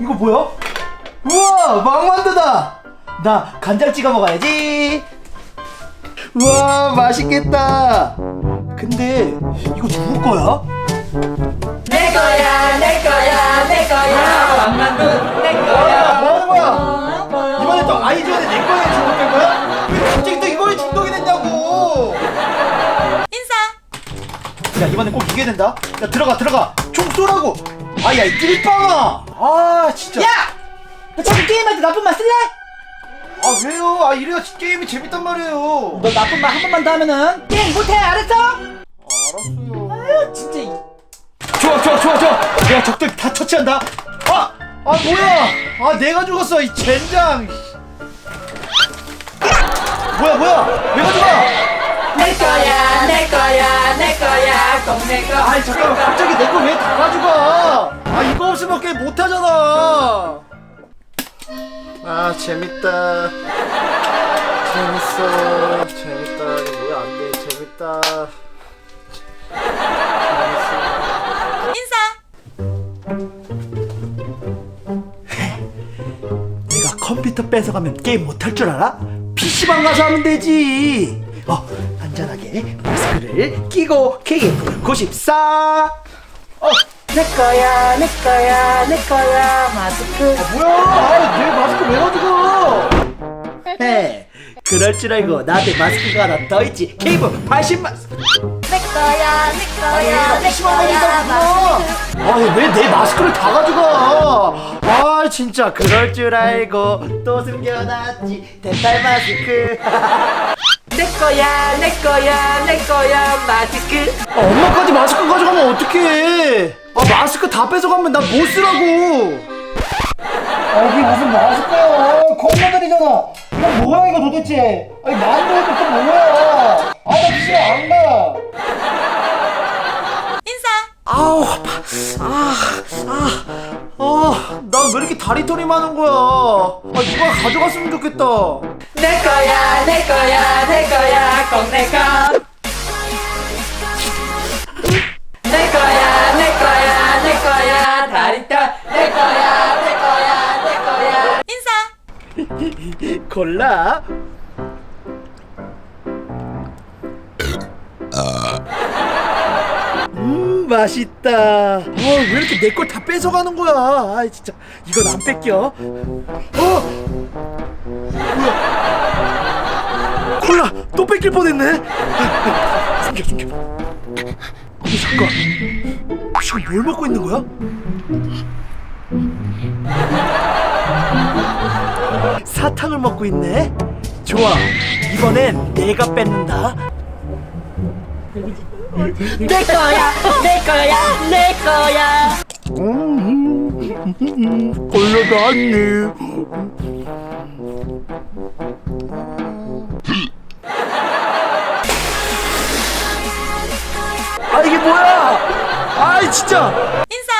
이거 뭐야? 우와 망만두다 나 간장 찍어 먹어야지 우와 맛있겠다 근데 이거 누구 거야? 내 거야 내 거야 내 거야 내 거야 뭐 하는 거야? 야 이번엔 꼭 이겨야 된다. 야 들어가 들어가. 총 쏘라고. 아야 이 띨빵아. 아 진짜. 야! 너 자꾸 게임할 때 나쁜 말 쓸래? 아 왜요? 아 이래야 게임이 재밌단 말이에요. 너 나쁜 말 한 번만 더 하면은 게임 못해 알았어? 알았어요. 아유 진짜 이- 좋아 좋아 좋아 좋아. 내가 적들 다 처치한다. 아! 아 뭐야? 아 내가 죽었어 이 젠장. 뭐야 뭐야 꼭내거 아이 잠깐만. 갑자기 내 거 왜 다 가져가? 아 이거 없으면 게임 못하잖아. 아 재밌다. 재밌어. 재밌다. 이거 뭐야 안돼? 재밌다. 내가 컴퓨터 뺏어가면 게임 못할 줄 알아? PC방 가서 하면 되지. 어, 안전하게 마스크를 끼고 KF 94. 어, 내 거야 내 거야 내 거야 마스크 뭐야? 아, 내 마스크 왜 가지고? 해. 그럴 줄 알고 나한테 마스크가 하나 더 있지. KF 80 마스크. 내 거야 내 거야 내 10만 거야 원이다. 아, 왜내 마스크를 다 가져가? 아, 진짜 그럴 줄 알고 또 숨겨놨지. 대탈 마스크. 내 거야 내 거야 내 거야 마스크. 아, 엄마까지 마스크 가져가면 어떡해? 아 마스크 다 뺏어가면 나 못 쓰라고. 아 이게 무슨 마스크야? 콩나들이잖아. 이건 뭐야 이거 도대체? 아니 만두 해도 또 뭐야? 아나 집에 안가. 인사. 아우 아파. 아아아난 왜 이렇게 다리털이 많은 거야? 아 누가 가져갔으면 좋겠다 내 거야 내 거야 내 거야 꼭 내 거 내 거야 내 거야 내 거야 다리털 내 거야 내 거야 내 거야 골라. 음 맛있다. 어, 왜 이렇게 내 걸 다 뺏어가는 거야? 아 진짜 이건 안 뺏겨. 어? 뭐야? 콜라 또 뺏길 뻔했네. 숨겨 숨겨. 아니 잠깐. 지금 뭘 먹고 있는 거야? 사탕을 먹고 있네. 좋아. 이번엔 내가 뺏는다. 내 거야 내 거야 내 거야 올라갔네. 아 아이 진짜. 인사.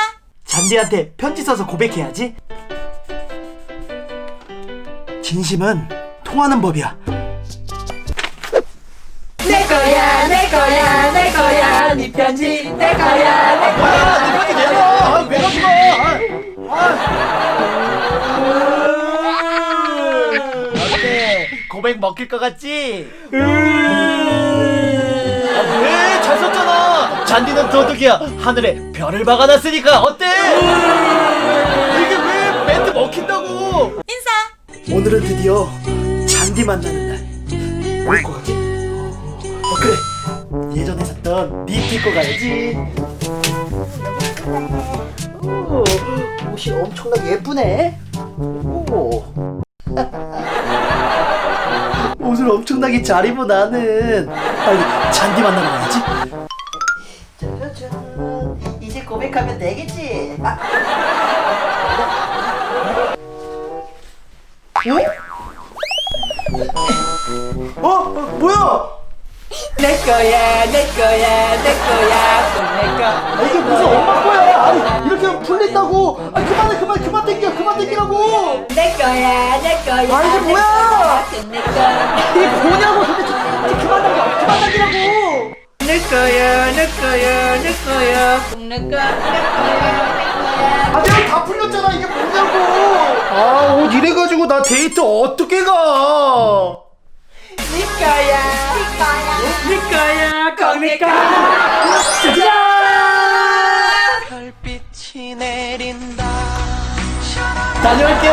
잔디한테 편지 써서 고백해야지. 진심은 통하는 법이야. 내 거야 내 거야 내 거야 네 편지 내 거야 내 거야 뭐야, 내 편지 내놔. 아, 왜 가져가? 아, 어때? 고백 먹힐 것 같지? 아, 왜? 잔디는 도둑이야. 하늘에 별을 박아놨으니까 어때? 이게 왜 멘트 먹힌다고? 인사. 오늘은 드디어 잔디 만나는 날. 뭐 입고 가게? 어 그래. 예전에 샀던 니트 입고 가야지. 오, 옷이 엄청나게 예쁘네. 오. 옷을 엄청나게 잘 입어 나는. 빨리 잔디 만나러 가야지. 어? 어? 뭐야? 내 거야, 내 거야, 내 거야, 또내 거. 아, 이게 무슨 엄마 거야? 아니 이렇게 하면 풀린다고. 아 그만해 그만 그만 땡겨 그만 땡기라고. 내 거야, 내 거야. 아, 이게 뭐야? 이게 뭐냐고 도대체 그만 당겨 그만 당기라고. 내 거야, 내 거야, 내 거야, 내 거야, 내 거야. 아 내가 다 풀렸잖아. 이게 뭐냐고. 아 옷 이래가지고 나 데이트 어떻게 가? 내 거야. 내 거야. 꼭내 거야. 짜잔 다녀올게